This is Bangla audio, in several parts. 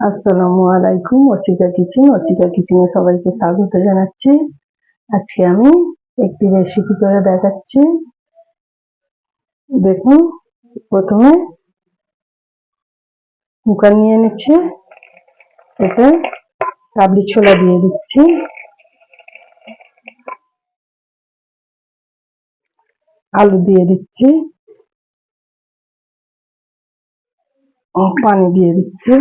আসসালামু আলাইকুম অসিকা কিচেন অসিকা কিচেনে সবাইকে স্বাগত জানাচ্ছি। আজকে আমি একটি রেসিপি করে দেখাচ্ছি। দেখুন, প্রথমে কুকার নিয়ে নিচ্ছি, এতে কাবলি ছোলা দিয়ে দিচ্ছি। আলু দিয়ে দিচ্ছি। পানি দিয়ে দিচ্ছি।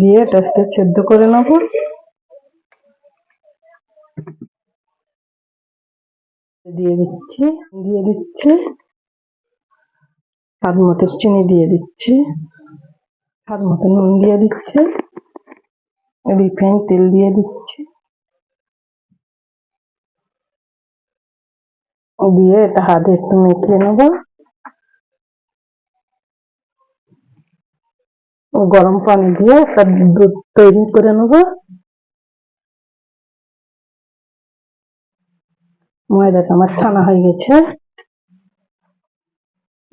দিয়ে এটাকে সেদ্ধ করে নেব। দিয়ে দিচ্ছি দিয়ে দিচ্ছি। স্বাদ মতো চিনি দিয়ে দিচ্ছি। স্বাদ মতো নুন দিয়ে দিচ্ছি। রিফাইন তেল দিয়ে দিচ্ছি। দিয়ে এটা হাতে একটু মেখে নেব। গরম পানি দিয়ে একটা দুধ তৈরি করে নেব। ময়দাটা আমার ছানা হয়ে গেছে।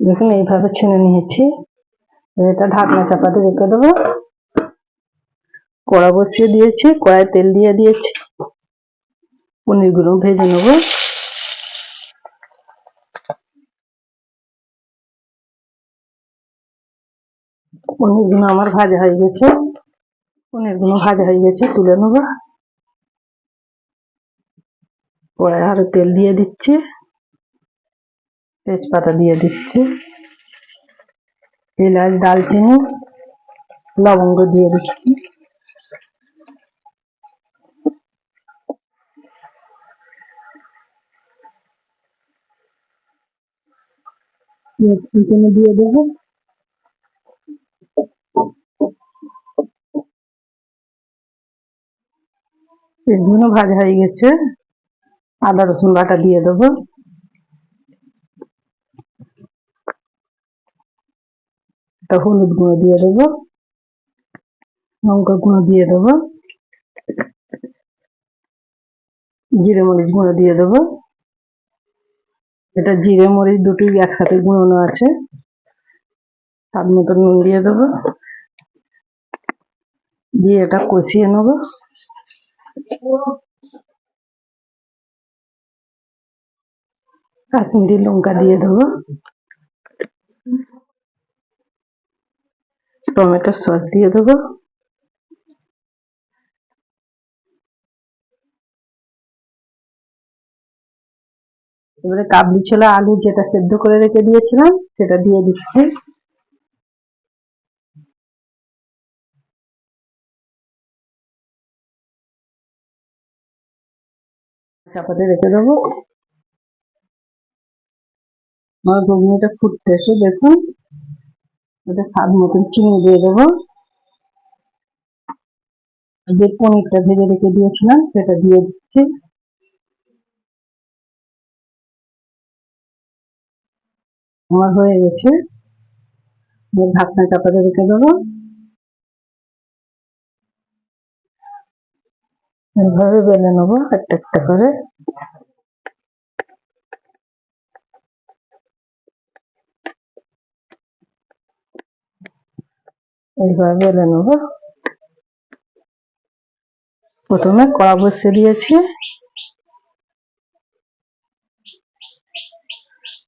দেখুন, এইভাবে ছেনে নিয়েছি। এটা ঢাকনা চাপাতে রেখে দেবো। কড়া বসিয়ে দিয়েছি কড়াই তেল দিয়ে দিয়েছি। পনিরগুলো ভেজে নেব। পনিরগুলো আমার ভাজা হয়ে গেছে। পনিরগুলো ভাজা হয়ে গেছে, তুলে নেব। পরে আরও তেল দিয়ে দিচ্ছি। তেজপাতা দিয়ে দিচ্ছি। এলাচ দালচিনি লবঙ্গ দিয়ে দিচ্ছি। দিয়ে দেবো। এগুলো ভাজা হয়ে গেছে। আদা, রসুন বাটা দিয়ে দেবো। হলুদ গুঁড়ো দিয়ে দেবো। লঙ্কা গুঁড়ো দিয়ে দেবো। জিরে মরিচ গুঁড়ো দিয়ে দেবো। এটা জিরে মরিচ দুটোই একসাথে গুঁড়োনো আছে। স্বাদ মতো নুন দিয়ে দেবো। দিয়ে এটা কষিয়ে নেব। কাশ্মীরি লঙ্কা দিয়ে দেবো। টমেটো সস দিয়ে দেবো। এবারে কাবলি ছোলা আলু যেটা সেদ্ধ করে রেখে দিয়েছিলাম, সেটা দিয়ে দিচ্ছি। চাপাতে রেখে দেবো। আমার ঘুগনিটা ফুটতে এসে দেখুন, এটা স্বাদ মতন চিনি দিয়ে দেবো। যে পনিরটা ভেজে রেখে দিয়েছিলাম, সেটা দিয়ে দিচ্ছি। আমার হয়ে গেছে। ঢাকনা চাপাতে রেখে দেবো। এভাবে বেলে নেব, একটা একটা করে। এইভাবে বেলে নেব। প্রথমে কড়া বসিয়ে দিয়েছি।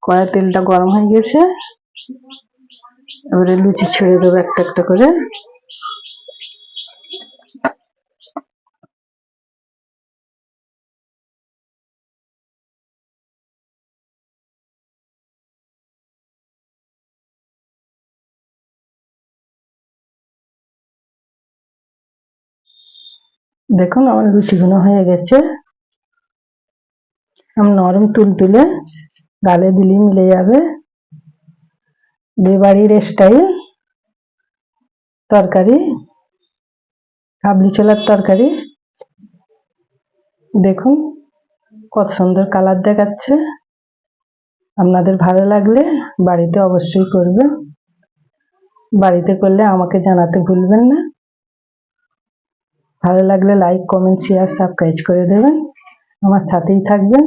কড়াই তেলটা গরম হয়ে গেছে। এবারে লুচি ছেড়ে দেবো একটা একটা করে। দেখুন, আমার লুচিগুলো হয়ে গেছে। আমি নরম তুল তুলে গালে দিলেই মিলে যাবে। বিয়ে স্টাইল তরকারি, কাবলি ছোলার তরকারি। দেখুন, কত সুন্দর কালার দেখাচ্ছে। আপনাদের ভালো লাগলে বাড়িতে অবশ্যই করবেন। বাড়িতে করলে আমাকে জানাতে ভুলবেন না। ভালো লাগলে লাইক কমেন্ট শেয়ার সাবস্ক্রাইব করে দেবেন। আমার সাথেই থাকবেন।